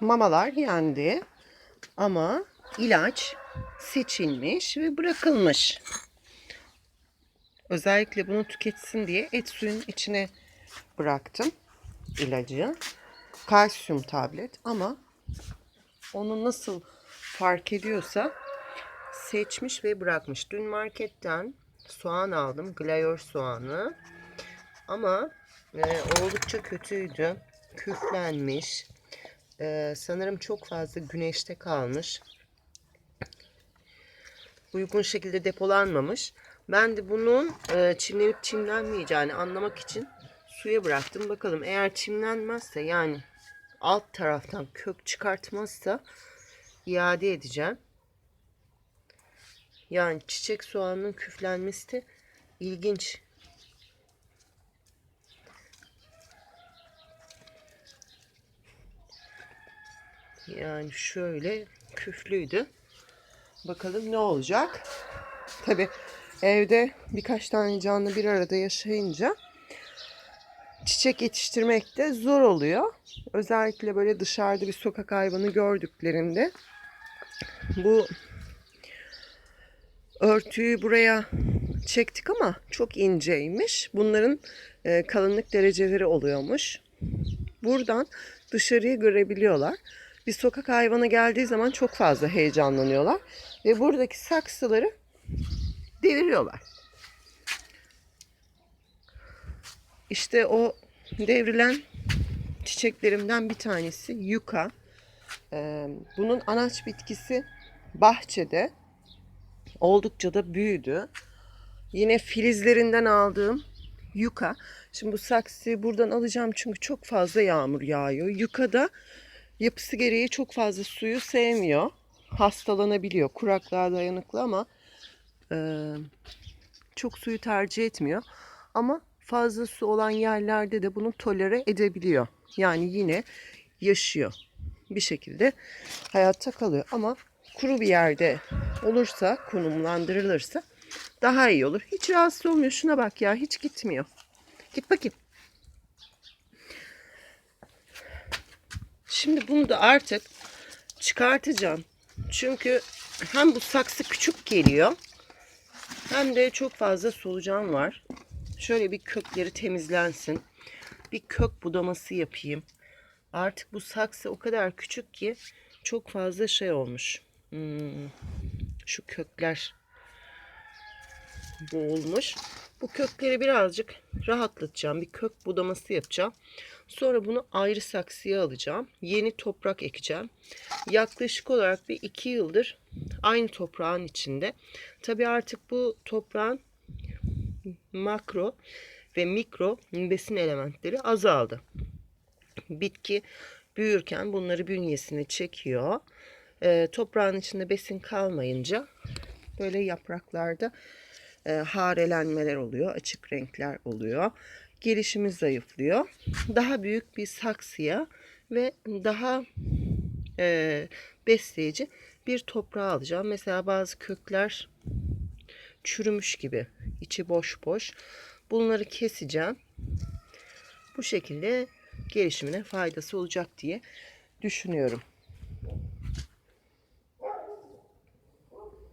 mamalar yendi. Ama ilaç seçilmiş ve bırakılmış. Özellikle bunu tüketsin diye et suyun içine bıraktım ilacı. Kalsiyum tablet ama onu nasıl fark ediyorsa seçmiş ve bırakmış. Dün marketten soğan aldım. Glayor soğanı. Ama e, oldukça kötüydü. Küflenmiş. E, sanırım çok fazla güneşte kalmış. Uygun şekilde depolanmamış. Ben de bunun e, çimlenip çimlenmeyeceğini anlamak için suya bıraktım. Bakalım eğer çimlenmezse yani alt taraftan kök çıkartmazsa iade edeceğim. Yani çiçek soğanının küflenmesi de ilginç. Yani şöyle küflüydü. Bakalım ne olacak. Tabi evde birkaç tane canlı bir arada yaşayınca çiçek yetiştirmek de zor oluyor. Özellikle böyle dışarıda bir sokak hayvanı gördüklerinde bu örtüyü buraya çektik ama çok inceymiş. Bunların e, kalınlık dereceleri oluyormuş. Buradan dışarıyı görebiliyorlar. Bir sokak hayvanı geldiği zaman çok fazla heyecanlanıyorlar ve buradaki saksıları deviriyorlar. İşte o devrilen çiçeklerimden bir tanesi yuka. Ee, bunun anaç bitkisi bahçede oldukça da büyüdü. Yine filizlerinden aldığım yuka. Şimdi bu saksıyı buradan alacağım çünkü çok fazla yağmur yağıyor. Yuka da yapısı gereği çok fazla suyu sevmiyor. Hastalanabiliyor. Kuraklığa dayanıklı ama e, çok suyu tercih etmiyor. Ama fazla su olan yerlerde de bunu tolere edebiliyor. Yani yine yaşıyor. Bir şekilde hayatta kalıyor. Ama kuru bir yerde olursa, konumlandırılırsa daha iyi olur. Hiç rahatsız olmuyor. Şuna bak ya, hiç gitmiyor. Git bakayım. Şimdi bunu da artık çıkartacağım. Çünkü hem bu saksı küçük geliyor hem de çok fazla solucan var. Şöyle bir kökleri temizlensin. Bir kök budaması yapayım. Artık bu saksı o kadar küçük ki çok fazla şey olmuş. Hmm, şu kökler boğulmuş. Bu kökleri birazcık rahatlatacağım. Bir kök budaması yapacağım. Sonra bunu ayrı saksıya alacağım. Yeni toprak ekeceğim. Yaklaşık olarak bir iki yıldır aynı toprağın içinde. Tabi artık bu toprağın makro ve mikro besin elementleri azaldı. Bitki büyürken bunları bünyesine çekiyor. E, toprağın içinde besin kalmayınca böyle yapraklarda e, harelenmeler oluyor, açık renkler oluyor. Gelişimi zayıflıyor. Daha büyük bir saksıya ve daha e, besleyici bir toprağa alacağım. Mesela bazı kökler çürümüş gibi, içi boş boş. Bunları keseceğim. Bu şekilde gelişimine faydası olacak diye düşünüyorum.